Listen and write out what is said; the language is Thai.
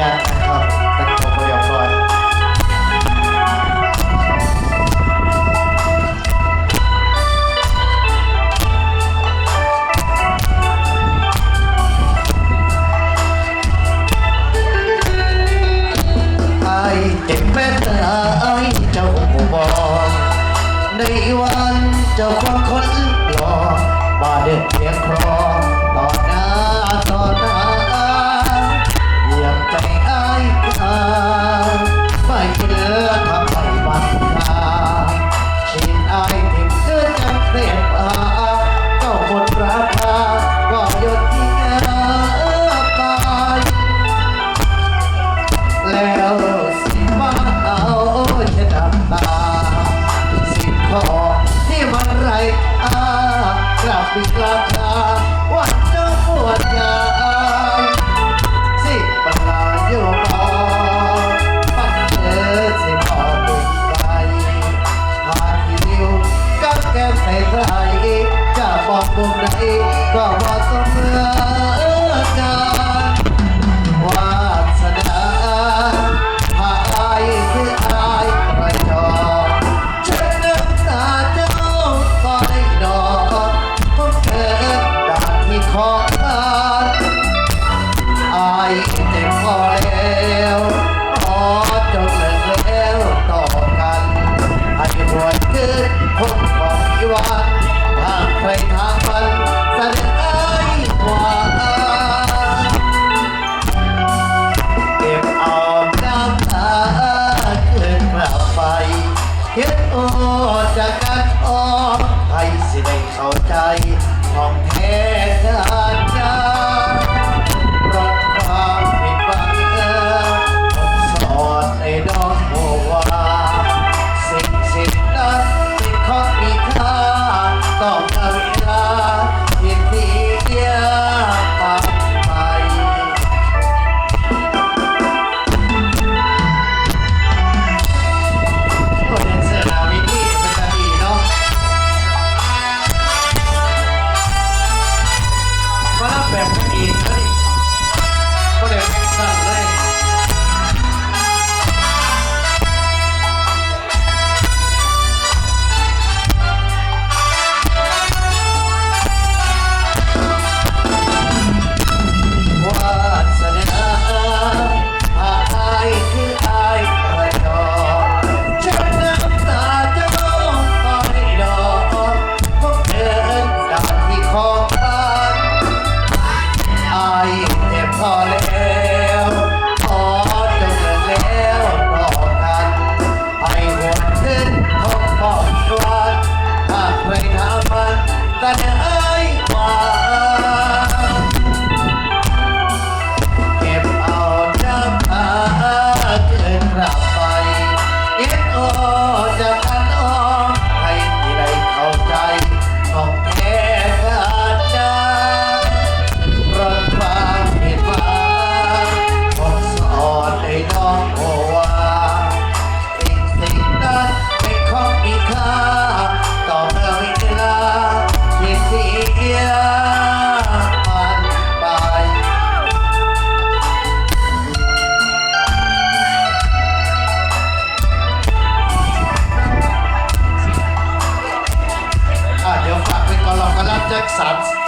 ไอ้เจ็บแม่ตาไอ้เจ้าผู้บอในวันเจ้าความคนหล่อบาเด็ดเพียงครอ บิกาคาวัดเจ้าปวดยายสิปัญญาโาปัญเจสิอติดใาที่นิ้วกับแก้มใส่ใจจะบอกตรงไหนก็ว่าตรง ปวดเกิดคนบอกที่ว่าทางใครทางมันสะเอ้ยหวานเก็บออมน้ำตาเกินกลัไปเฮ็ดโอจากันออมรสิได้เข้าใจ มาแล้แบบคนอีกคนอีก็เลยสั่นเลย Oh, oh, such